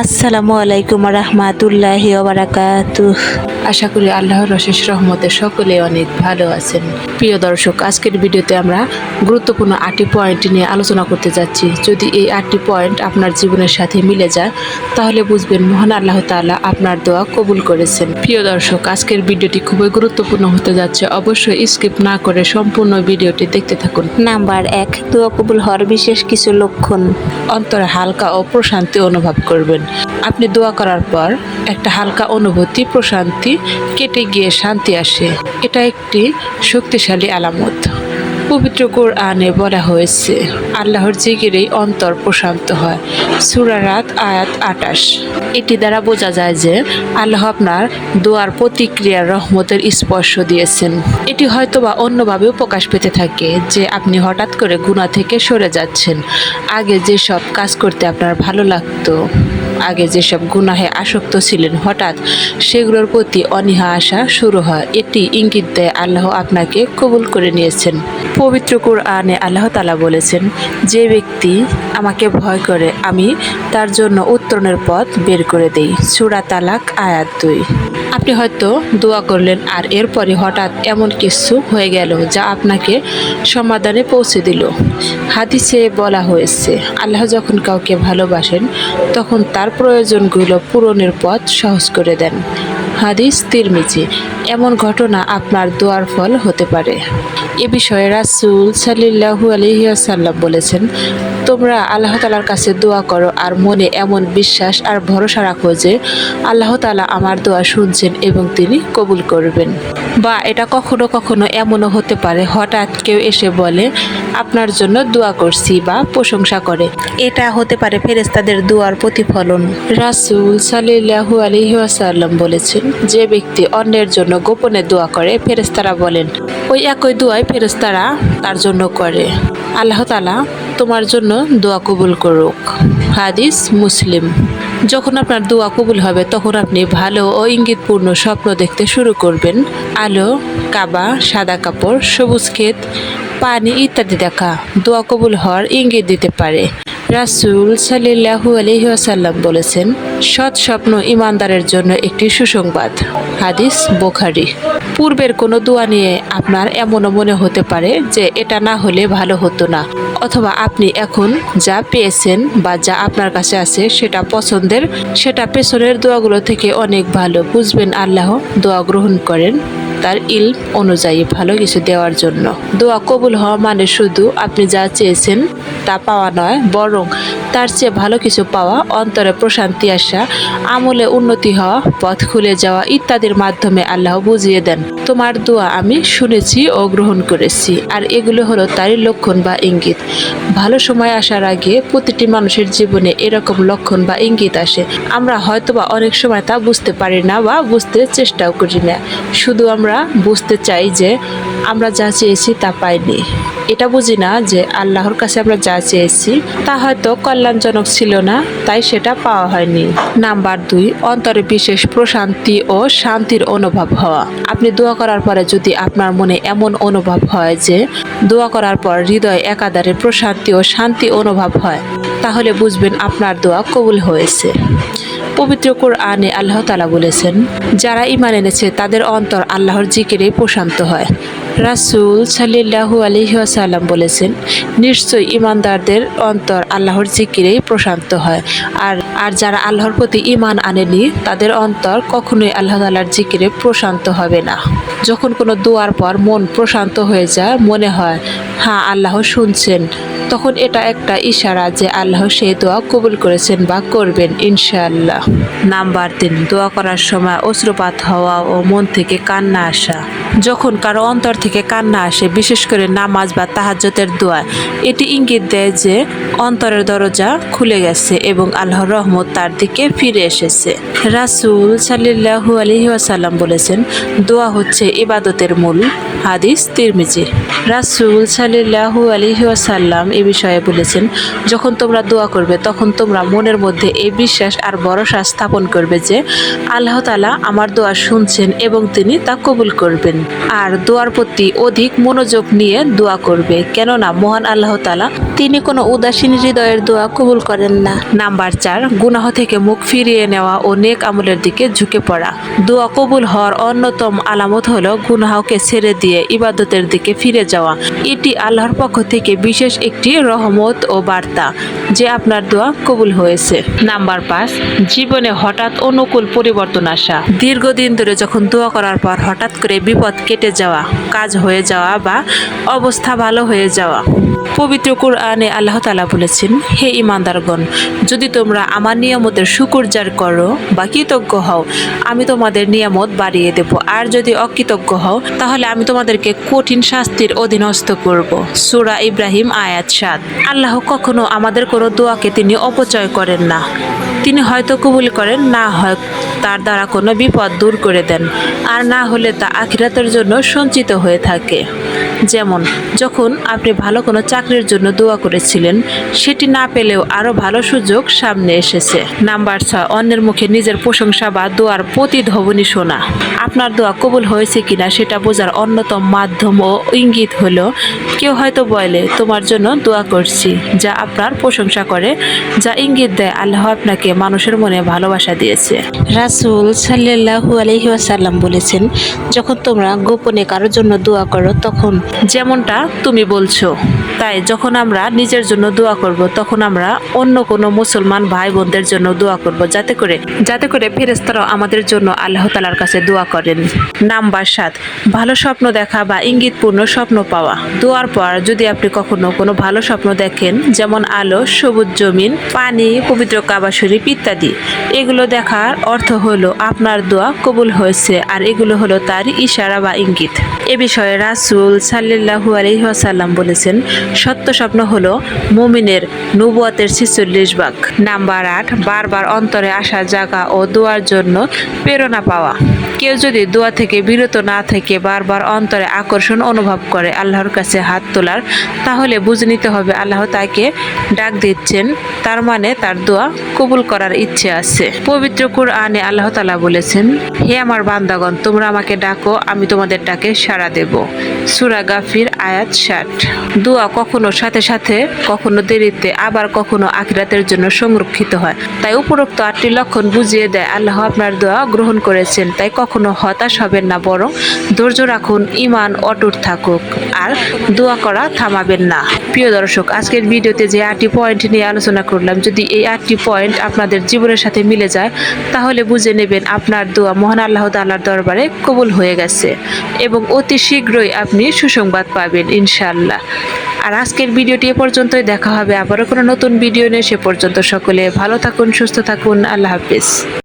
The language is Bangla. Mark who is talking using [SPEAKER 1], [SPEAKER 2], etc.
[SPEAKER 1] আসসালামু আলাইকুম রহমাতুল্লাহি বারাকাতু
[SPEAKER 2] আশা করি আল্লাহর অশেষ রহমতে সকলে অনেক ভালো আছেন। প্রিয় দর্শক আজকের ভিডিওতে আমরা গুরুত্বপূর্ণ আটটি পয়েন্ট নিয়ে আলোচনা করতে যাচ্ছি। যদি এই আটটি পয়েন্ট আপনার জীবনের সাথে মিলে যায় তাহলে বুঝবেন মহান আল্লাহ তাআলা আপনার দোয়া কবুল করেছেন। প্রিয় দর্শক আজকের ভিডিওটি খুবই গুরুত্বপূর্ণ হতে যাচ্ছে। অবশ্যই স্কিপ না করে সম্পূর্ণ ভিডিওটি দেখতে থাকুন।
[SPEAKER 1] নাম্বার এক দোয়া কবুল হওয়ার বিশেষ কিছু লক্ষণ।
[SPEAKER 2] অন্তরে হালকা ও প্রশান্তি অনুভব করবেন। আপনি দোয়া করার পর একটা হালকা অনুভূতি, প্রশান্তি কেটে গিয়ে শান্তি আসে। এটা একটি শক্তিশালী আলামত। পবিত্র কোরআনে বলা হয়েছে, আল্লাহর জিগিরেই অন্তর প্রশান্ত হয়। সুরারাত আয়াত আটাশ এটি দ্বারা বোঝা যায় যে আল্লাহ আপনার দোয়ার প্রতিক্রিয়ার রহমতের স্পর্শ দিয়েছেন। এটি হয়তোবা অন্যভাবেও প্রকাশ পেতে থাকে যে আপনি হঠাৎ করে গুণা থেকে সরে যাচ্ছেন। আগে যেসব কাজ করতে আপনার ভালো লাগতো আগে যেসব গুনাহে আসক্ত ছিলেন, হঠাৎ সেগুলোর প্রতি অনীহা আসা শুরু হয়। এটি ইঙ্গিত দেয় আল্লাহ আপনাকে কবুল করে নিয়েছেন। পবিত্র কোরআনে আল্লাহ তালা বলেছেন, যে ব্যক্তি আমাকে ভয় করে, আমি তার জন্য উত্তরণের পথ বের করে দেই। সুরা তালাক, আয়াত দুই। আপনি হয়তো দোয়া করলেন, আর এরপরে হঠাৎ এমন কিছু হয়ে গেল যা আপনাকে সমাধানে পৌঁছে দিল। হাদিসে বলা হয়েছে, আল্লাহ যখন কাউকে ভালোবাসেন, তখন তার প্রয়োজনগুলো পূরণের পথ সহজ করে দেন। হাদিস তিরমিজি। এমন ঘটনা আপনার দোয়ার ফল হতে পারে। এ বিষয়ে রাসুল সাল্লাহু আলহিহাসাল্লাম বলেছেন, তোমরা আল্লাহ তালার কাছে দোয়া করো আর মনে এমন বিশ্বাস আর ভরসা রাখো যে আল্লাহ তালা আমার দোয়া শুনছেন এবং তিনি কবুল করবেন। বা এটা কখনো কখনো এমনও হতে পারে, হঠাৎ কেউ এসে বলে, আপনার জন্য দোয়া করছি বা প্রশংসা করে।
[SPEAKER 1] এটা হতে পারে ফেরেস্তাদের দোয়ার প্রতিফলন।
[SPEAKER 2] রাসুল সাল্লাহু আলহিহাসাল্লাম বলেছেন যে ব্যক্তি অন্যের জন্য গোপনে দোয়া করে ফেরেস্তারা বলেন, ওই একই দোয়াই ফেরেস্তারা তার জন্য করে। আল্লাহ তালা তোমার জন্য দোয়া কবুল করুক। হাদিস মুসলিম। যখন আপনার দোয়া কবুল হবে, তখন আপনি ভালো ও ইঙ্গিতপূর্ণ স্বপ্ন দেখতে শুরু করবেন। আলো, কাবা, সাদা কাপড়, সবুজ ক্ষেত, পানি ইত্যাদি দেখা দোয়া কবুল হওয়ার ইঙ্গিত দিতে পারে। রাসুল সাল্লাহু আলহিহাসাল্লাম বলেছেন, সৎ স্বপ্ন ইমানদারের জন্য একটি সুসংবাদ। হাদিস বোখারি। পূর্বের কোনো দোয়া নিয়ে আপনার এমনও মনে হতে পারে যে এটা না হলে ভালো হতো না, অথবা আপনি এখন যা পেয়েছেন বা যা আপনার কাছে আছে সেটা পছন্দের, সেটা পেছনের দোয়াগুলো থেকে অনেক ভালো। বুঝবেন, আল্লাহ দোয়া গ্রহণ করেন। তার ইল অনুযায়ী ভালো কিছু দেওয়ার জন্য। দোয়া কবুল হওয়া মানে শুধু আপনি যা চেয়েছেন তা পাওয়া নয়, বরং তার চেয়ে ভালো কিছু পাওয়া, অন্তরে প্রশান্তি আসা, আমলে উন্নতি হওয়া, পথ খুলে যাওয়া ইত্যাদির মাধ্যমে আল্লাহ বুঝিয়ে দেন। তোমার দোয়া আমি শুনেছি ও গ্রহণ করেছি, আর এগুলো হলো তারই লক্ষণ বা ইঙ্গিত। ভালো সময় আসার আগে প্রতিটি মানুষের জীবনে এরকম লক্ষণ বা ইঙ্গিত আসে। আমরা হয়তোবা অনেক সময় তা বুঝতে পারি না বা বুঝতে চেষ্টাও করি না। শুধু আমরা বুঝতে চাই যে আমরা যা চেয়েছি তা পাইনি। এটা বুঝি না যে আল্লাহর কাছে আমরা যা চেয়েছি, তা হয়তো কল্যাণজনক ছিল না, তাই সেটা পাওয়া হয়নি। নাম্বার দুই, অন্তরে বিশেষ প্রশান্তি ও শান্তির অনুভব হওয়া। আপনি দোয়া করার পরে যদি আপনার মনে এমন অনুভব হয় যে দোয়া করার পর হৃদয় একাধারে প্রশান্তি ও শান্তি অনুভব হয়, তাহলে বুঝবেন আপনার দোয়া কবুল হয়েছে। পবিত্র কোরআনে আল্লাহ তালা বলেছেন, যারা ইমান এনেছে তাদের অন্তর আল্লাহর জিকিরে প্রশান্ত হয়। রাসুল সাল্লাহু আলহিহাসাল্লাম বলেছেন, নিশ্চয়ই ইমানদারদের অন্তর আল্লাহর জিকিরেই প্রশান্ত হয়। আর আর যারা আল্লাহর প্রতি ইমান আনেনি, তাদের অন্তর কখনোই আল্লাহ তাল্লাহর জিকিরে প্রশান্ত হবে না। যখন কোনো দোয়ার পর মন প্রশান্ত হয়ে যায়, মনে হয় হ্যাঁ আল্লাহ শুনছেন। তখন এটা একটা ইশারা যে আল্লাহ সেই দোয়া কবুল করেছেন বা করবেন, ইনশাআল্লাহ। নাম্বার তিন, দোয়া করার সময় অশ্রুপাত হওয়া ও মন থেকে কান্না আসা। যখন কারও অন্তর থেকে কান্না আসে, বিশেষ করে নামাজ বা তাহাজ্জতের দোয়া, এটি ইঙ্গিত দেয় যে অন্তরের দরজা খুলে গেছে এবং আল্লাহর রহমত তার দিকে ফিরে এসেছে। রাসুল সাল্লাহু আলহি আসাল্লাম বলেছেন, দোয়া হচ্ছে ইবাদতের মূল হাদিস তিরমিজি। রাসুল সাল্লাহু আলহি আসাল্লাম এ বিষয়ে বলেছেন, যখন তোমরা দোয়া করবে, তখন তোমরা মনের মধ্যে এই বিশ্বাস আর ভরসা স্থাপন করবে যে আল্লাহ তালা আমার দোয়া শুনছেন এবং তিনি তা কবুল করবেন। আর দোয়ার প্রতি অধিক মনোযোগ নিয়ে দোয়া করবে। কেননা মহান আল্লাহ তালা
[SPEAKER 1] তিনি কোনো উদাসীন হৃদয়ের দোয়া কবুল করেন না।
[SPEAKER 2] নাম্বার চার গুনাহ থেকে মুখ ফিরিয়ে নেওয়া ও নেক আমলের দিকে ঝুঁকে পড়া। দোয়া কবুল হওয়ার অন্যতম আলামত হলো গুনাহকে ছেড়ে দিয়ে ইবাদতের দিকে ফিরে যাওয়া। এটি আল্লাহর পক্ষ থেকে বিশেষ একটি রহমত ও বার্তা যে আপনার দোয়া কবুল হয়েছে। নাম্বার পাঁচ জীবনে হঠাৎ অনুকূল পরিবর্তন আসা। দীর্ঘদিন ধরে যখন দোয়া করার পর হঠাৎ করে বিপদ কেটে যাওয়া কাজ হয়ে যাওয়া বা অবস্থা ভালো হয়ে যাওয়া। পবিত্র কোরআনে আল্লাহ তালা বলেছেন, হে ইমানদারগণ যদি তোমরা আমার নিয়ামতের শুকুরজার করো বা কৃতজ্ঞ হও, আমি তোমাদের নিয়ামত বাড়িয়ে দেব। আর যদি অকৃতজ্ঞ হও, তাহলে আমি তোমাদেরকে কঠিন শাস্তির অধীনস্থ করব। সুরা ইব্রাহিম আয়াত সাত। আল্লাহ কখনো আমাদের কোনো দোয়াকে তিনি অপচয় করেন না। তিনি হয়তো কবুল করেন, না হয় তার দ্বারা কোনো বিপদ দূর করে দেন, আর না হলে তা আখিরাতের জন্য সঞ্চিত হয়ে থাকে। যেমন, যখন আপনি ভালো কোনো চাকরির জন্য দোয়া করেছিলেন, সেটি না পেলেও আরও ভালো সুযোগ সামনে এসেছে। নাম্বার ছয়, অন্যের মুখে নিজের প্রশংসা বা দোয়ার প্রতিধ্বনি শোনা। আপনার দোয়া কবুল হয়েছে কিনা সেটা বোঝার অন্যতম মাধ্যম ও ইঙ্গিত হলো, কেউ হয়তো বলে, তোমার জন্য দোয়া করছি। যা আপনার প্রশংসা করে, যা ইঙ্গিত দেয়, আল্লাহ আপনাকে মানুষের মনে ভালোবাসা দিয়েছে।
[SPEAKER 1] রাসূল সাল্লাল্লাহু আলাইহি ওয়াসাল্লাম বলেছেন, যখন তোমরা গোপনে কারোর জন্য দোয়া করো, তখন
[SPEAKER 2] যেমনটা তুমি বলছো। তাই যখন আমরা নিজের জন্য দোয়া করব, তখন আমরা অন্য কোনো মুসলমান ভাই বোনদের জন্য দোয়া করব, যাতে করে যাতে করে ফেরেস্তারাও আমাদের জন্য আল্লাহ তালার কাছে দোয়া করেন। নাম্বার সাত, ভালো স্বপ্ন দেখা বা ইঙ্গিতপূর্ণ স্বপ্ন পাওয়া। দোয়ার পর যদি আপনি কখনো কোনো ভালো স্বপ্ন দেখেন, যেমন আলো, সবুজ জমিন, পানি, পবিত্র কাবা শরীফ ইত্যাদি, এগুলো দেখার অর্থ হলো আপনার দোয়া কবুল হয়েছে, আর এগুলো হলো তার ইশারা বা ইঙ্গিত। এ বিষয়ে রাসূল আলাইহি ওয়াসাল্লাম বলেছেন, সত্য স্বপ্ন হল মুমিনের নুবুয়াতের ছিচল্লিশ ভাগ। নাম্বার আট, বারবার অন্তরে আসা জাগা ও দোয়ার জন্য প্রেরণা পাওয়া। কেউ যদি দোয়া থেকে বিরত না থেকে বারবার অন্তরে আকর্ষণ অনুভব করে আল্লাহর কাছে হাত তোলার, তাহলে বুঝে নিতে হবে আল্লাহ তাকে ডাক দিচ্ছেন। তার মানে তার দোয়া কবুল করার ইচ্ছে আছে। পবিত্র কুরআনে আল্লাহ তালা বলেছেন, হে আমার বান্দাগণ, তোমরা আমাকে ডাকো, আমি তোমাদের ডাকে সাড়া দেব। সুরা গাফির আয়াত ষাট। দোয়া কখনো সাথে সাথে, কখনো দেরিতে, আবার কখনো আখিরাতের জন্য সংরক্ষিত হয়। তাই উপরোক্ত আটটি লক্ষণ বুঝিয়ে দেয়, আল্লাহ আপনার দোয়া গ্রহণ করেছেন, তাই কখনো হতাশ হবেন না, বরং ধৈর্য রাখুন ইমান অটুট থাকুক, আর দোয়া করা থামাবেন না। প্রিয় দর্শক, আজকের ভিডিওতে যে আটটি পয়েন্ট নিয়ে আলোচনা করলাম, যদি এই আটটি পয়েন্ট আপনাদের জীবনের সাথে মিলে যায়, তাহলে বুঝে নেবেন আপনার দোয়া মহান আল্লাহ তাল্লাহর দরবারে কবুল হয়ে গেছে এবং অতি শীঘ্রই আপনি সুসংবাদ পাবেন ইনশাল্লাহ আর আজকের ভিডিওটি এ পর্যন্তই, দেখা হবে আবারও কোনো নতুন ভিডিও নিয়ে। সে পর্যন্ত সকলে ভালো থাকুন, সুস্থ থাকুন, আল্লাহ হাফিজ।